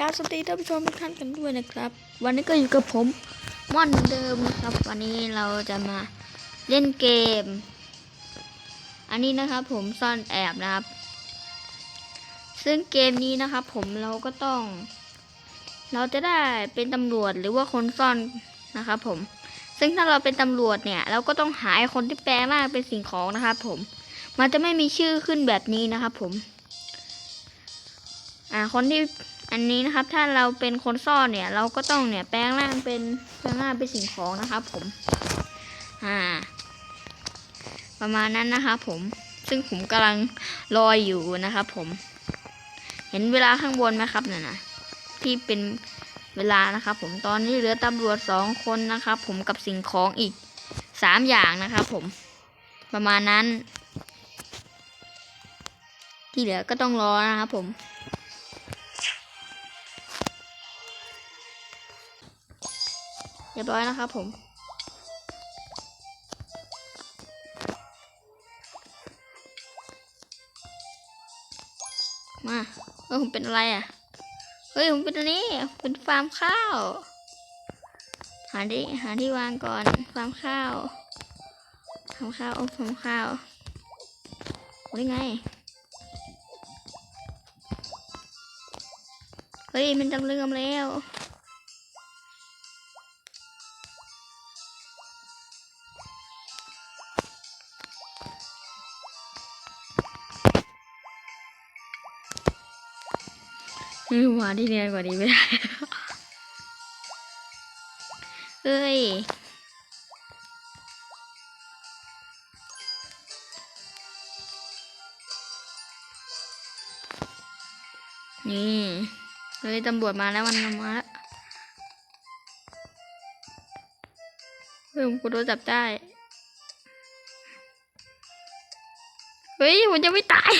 การสวัสดีท่านผู้ชมทุกท่านกันด้วยนะครับ วันนี้ก็อยู่กับผมม่อนเหมือนเดิมครับ วันนี้เราจะมาเล่นเกม อันนี้นะครับผมซ่อนแอบนะครับ ซึ่งเกมนี้นะครับผมเราก็ต้อง เราจะได้เป็นตำรวจหรือว่าคนซ่อนนะครับผม ซึ่งถ้าเราเป็นตำรวจเนี่ย เราก็ต้องหาไอ้คนที่แปลงร่างเป็นสิ่งของนะครับผม มันจะไม่มีชื่อขึ้นแบบนี้นะครับผม อ่าคนที่ อันนี้นะครับถ้าเราเป็นคนซ่อนเนี่ย เราก็ต้องเนี่ยแปลงร่างเป็นแปลงร่างเป็นสิ่งของนะครับ ผมอ่า ประมาณนั้นนะครับผมซึ่งผมกำลังรอยอยู่นะครับผม เห็นเวลาข้างบนไหมครับเนี่ยนะที่เป็นเวลานะครับผมตอนนี้เหลือตำรวจสองคนนะครับผมกับสิ่งของอีกสามอย่างนะครับผมประมาณนั้น ที่เหลือก็ต้องรอนะครับผม เรียบร้อยนะครับผม มาเออผมเป็นอะไรอะ เฮ้ย ผมเป็นอันนี้เป็นฟาร์มข้าว หาที่หาที่วางก่อน ฟาร์มข้าวฟาร์มข้าวโอ้ฟาร์มข้าวโอ้ได้ไง เฮ้ย มันจำเรื่อมแล้ว หวานที่เนียนกว่านี้ไม่ได้เฮ้ยนี่เฮ้ยตำรวจมาแล้วมันมาแล้วเฮ้ยกูโดนจับได้ เฮ้ยผมจะไม่ตาย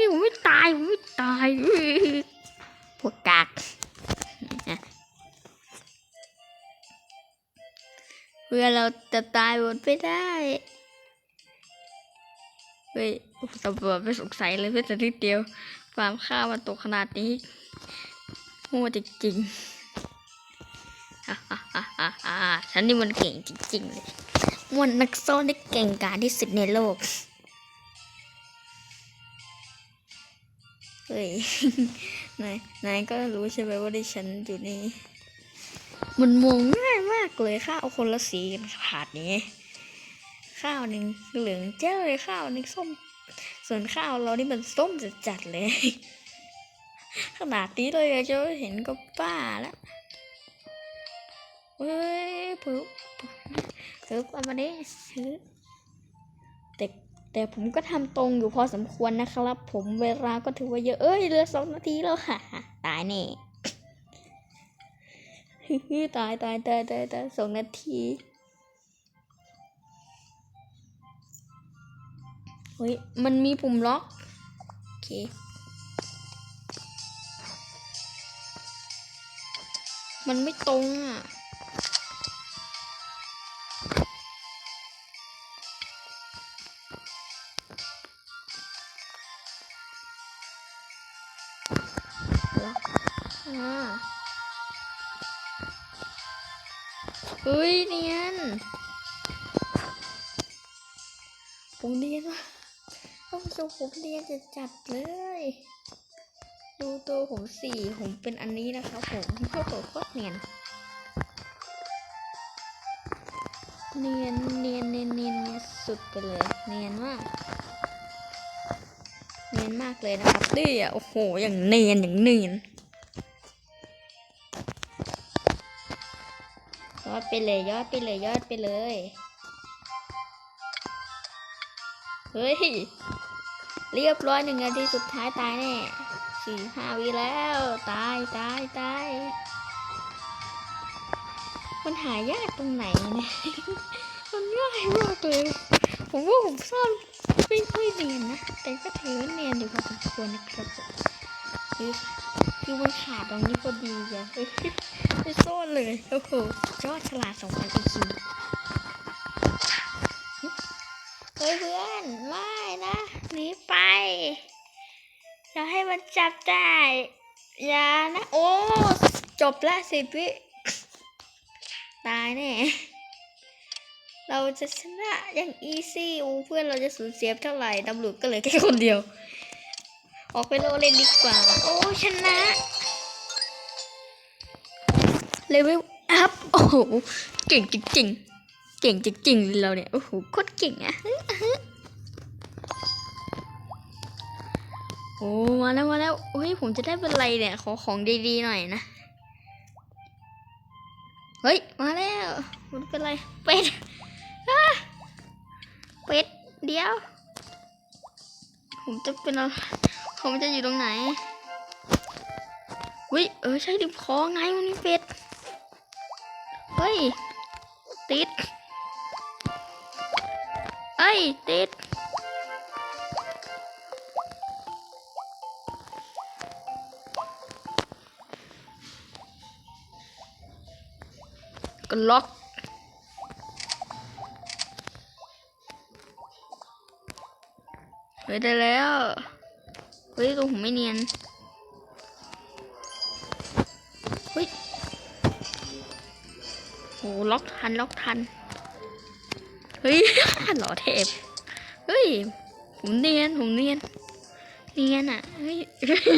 ฮ้ยผมไม่ตายผมไม่ตายพวกกากเพื่อเราจะตายหมดไม่ได้เฮ้ยตำรวจไม่สงสัยเลยเพื่อจะนิดเดียวความข้าวมันตกขนาดนี้โง่จริงๆฮ่าฮ่าฮ่าฮ่าฉันนี่มันเก่งจริงๆเลยมันนักซ่อนได้เก่งกาจที่สุดในโลก เฮ้ย นาย นายก็รู้ใช่ไหมว่าดิฉันอยู่นี่ มันมองง่ายมากเลยข้าวคนละสีกันขาดนี้ ข้าวหนึ่งเหลืองเจ้าเลยข้าวหนึ่งส้ม ส่วนข้าวเรานี่มันส้มจัดๆเลย ขนาดนี้เลยจะเห็นก็ป้าแล้วเฮ้ยปึ๊บปึ๊บเอามาดิปึ๊บแต่ แต่ผมก็ทำตรงอยู่พอสมควรนะครับ ผมเวลาก็ถือว่าเยอะ เอ้ยเหลือสองนาทีแล้วค่ะ ตายแน่ตายตายตายตายตายสองนาทีเฮ้ย มันมีปุ่มล็อก โอเคมันไม่ตรงอะ ฮ้ยเนียนผมเนียนว่ะท่านผู้ชมผมเนียนจะจัดเลย ดูตัวผมสี่ผมเป็นอันนี้นะครับผมโคตรโคตรเนียน เนียนเนียนเนียนเนียนสุดไปเลย เนียนมากเนียนมากเลยนะครับนี่อะโอ้โห อย่างเนียนอย่างเนียน ยอดไปเลยยอดไปเลยยอดไปเลย เฮ้ย เรียบร้อยหนึ่งนาทีสุดท้ายตายแน่สี่ห้าวิแล้ว ตายตายตายมันหายากตรงไหนเนี่ยมันง่ายมากเลย ผมว่าผมซ่อนไม่ค่อยเนียนนะ แต่ก็ถือว่าเนียนอยู่พอสมควรนะครับผมคื อคือมันขาดตรงนี้พอดีอะไม่ซ่เลย โอ้โหยอดฉลาดสองพันอีคิวเฮ้ยเพื่อนไม่นะหนีไปอย่าให้มันจับได้อย่านะ โอ้ จบละสิบวิตายแน่เราจะชนะอย่างอีซี่โอ้เพื่อนเราจะสูญเสียเท่าไหร่ตำรวจก็เลยแค่คนเดียว ออกไปโลเล่นดีกว่า โอ้ชนะเลเวลอัพโอ้โหเก่งจริงๆเก่งจริงๆเลยเราเนี่ยโอ้โหโคตรเก่งอะโอ้มาแล้วมาแล้วโอ้ยผมจะได้เป็นอะไรเนี่ยขอของดีๆหน่อยนะเฮ้ยมาแล้วมันเป็นอะไรเป็ดอะเป็ดเดียว ผมจะเป็นอะไร ผมจะอยู่ตรงไหนวิเออใช่ดิบคอไงมันมีเป็ด เฮ้ย ติดเอ้ย ติด ก็ล็อกเฮ้ยได้แล้ว ฮ้ยตัวผมไม่เนียนเฮ้ยโหล็อกทันล็อกทันเฮ้ยหล่อเทพเฮ้ยผมเนียนผมเนียนเนียนอะเฮ้ย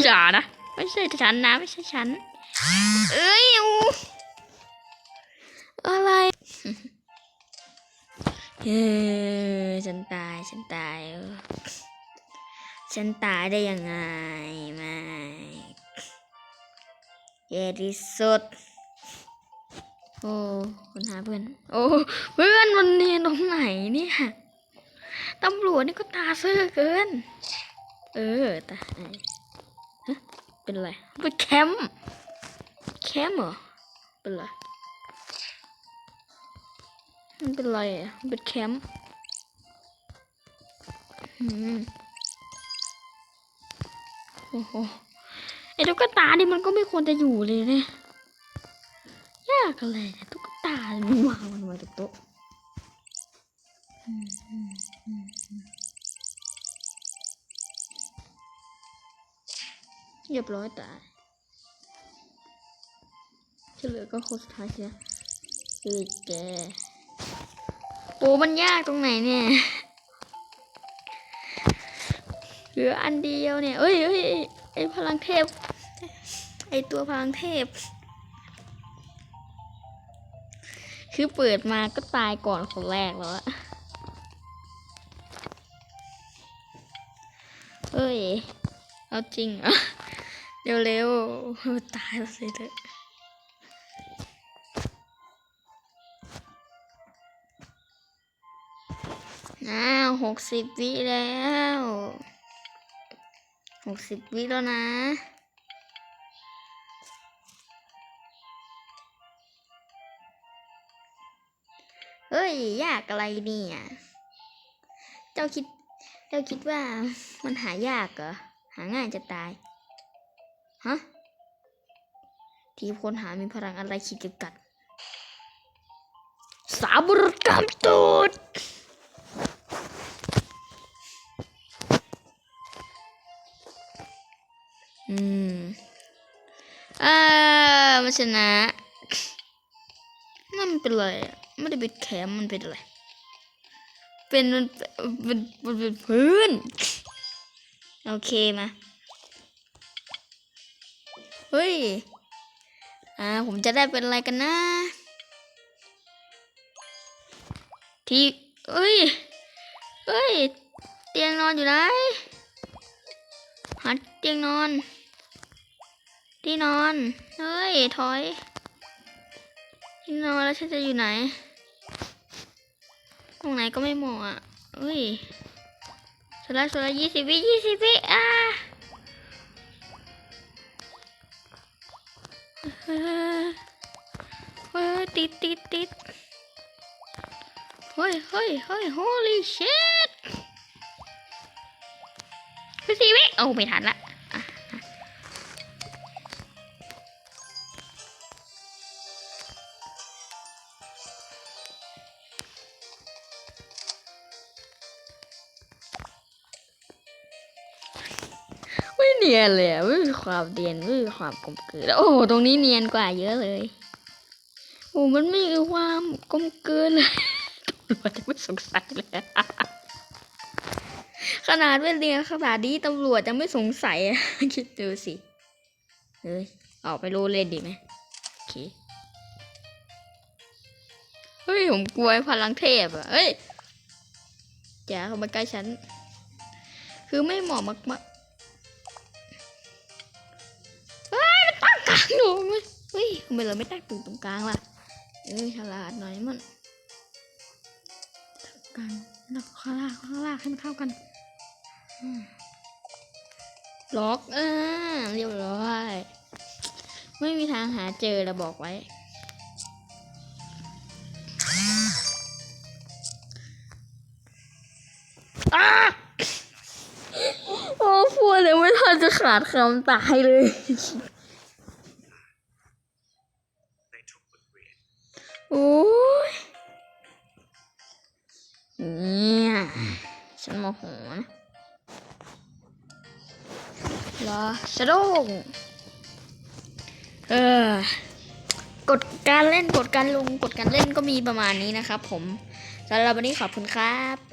อย่านะไม่ใช่ฉันนะไม่ใช่ฉันเอ้ยอูอะไรเฮ้ยฉันตายฉันตาย ฉันตายได้ยังไงไม่แย่ที่สุด โอ้คนหาเพื่อน โอ้เพื่อนมันเนียนตรงไหนเนี่ยตำรวจนี่ก็ตาซื่อเกิน เออตายเป็นไรเป็นแคมป์แคมป์เหรอเป็นไรมันเป็นไรอะเป็นแคมป์อืม โอ้โหไอ้ตุ๊กตานี่มันก็ไม่ควรจะอยู่เลยเนี่ยยากอะไรเนี่ยตุ๊กตามันวางมันไว้ตรงโต๊ะอืมอืมอืมอืมเรียบร้อยตายที่เหลือก็คนสุดท้ายเสียคือแกโอ้มันยากตรงไหนเนี่ย ลืออันเดียวเนี่ยเอ้ยเอ้ยเอ้ยไอพลังเทพ ไอตัวพลังเทพ คือเปิดมาก็ตายก่อนคนแรกแล้วอะเอ้ย เอาจริงเหรอเร็วๆตายแล้วสิเถอะอ้าวหกสิบวิแล้ว กสิบวิแล้วนะเฮ้ย ยากอะไรเนี่ย เจ้าคิด เจ้าคิดว่ามันหายากเหรอ หาง่ายจะตาย ฮะ ทีมคนหามีพลังอะไรขีดจำกัดสาบุรกรรมตูด อืมอ่ามันชนะนั่นมันเป็นอะไรอะไม่ได้เป็นแคมป์มันเป็นอะไร เป็นมันเป็นมันเป็นพื้น โอเคมา เฮ้ย อ่า ผมจะได้เป็นอะไรกันนะ ที่เอ้ยเฮ้ย เตียงนอนอยู่ไหนหาเตียงนอน ที่นอน เฮ้ย ถอย ที่นอนแล้วฉันจะอยู่ไหน ตรงไหนก็ไม่เหมาะอะเฮ้ยสละสละยี่สิบวิยี่สิบวิอะเฮ้ยเฮ้ยติดติดติดเฮ้ยเฮ้ยเฮ้ย holy shit สี่วิโอ้ไม่ทันละ ยนียนเลยอะไม่มีความเนียนมีความกลมกลืนโอ้ตรงนี้เนียนกว่าเยอะเลยโอ้มันไม่มีความกลมกลืนเลยตำรวจจะไม่สงสัยเลยขนาดเป็นเรียนขนาดนี้ตำรวจยังไม่สงสัยคิดดูสิเฮ้ยออกไปโลเล่นดีไหมโอเคเฮ้ยผมกลัวพลังเทพอะเฮ้ยอย่าเข้ามาใกล้ฉัน คือไม่เหมาะมาก มันตั้งกลางหนูไหมเฮ้ยทำไมเราไม่ตั้งตรงตรงกลางล่ะเอ้ยฉลาดหน่อยมันตั้งกลางแล้วก็ข้างล่างข้างล่างให้มันเข้ากันล็อกอ่าเรียบร้อย ไม่มีทางหาเจอเราบอกไว้อ้าโอ้พูดเลยไม่ทันจะขาดคำตายเลย โอ้ยเนี่ยฉันโมโหนะรอชะดุ้งเออกฎการเล่นกฎการลงกฎการเล่นก็มีประมาณนี้นะครับผมสำหรับวันนี้ขอบคุณครับ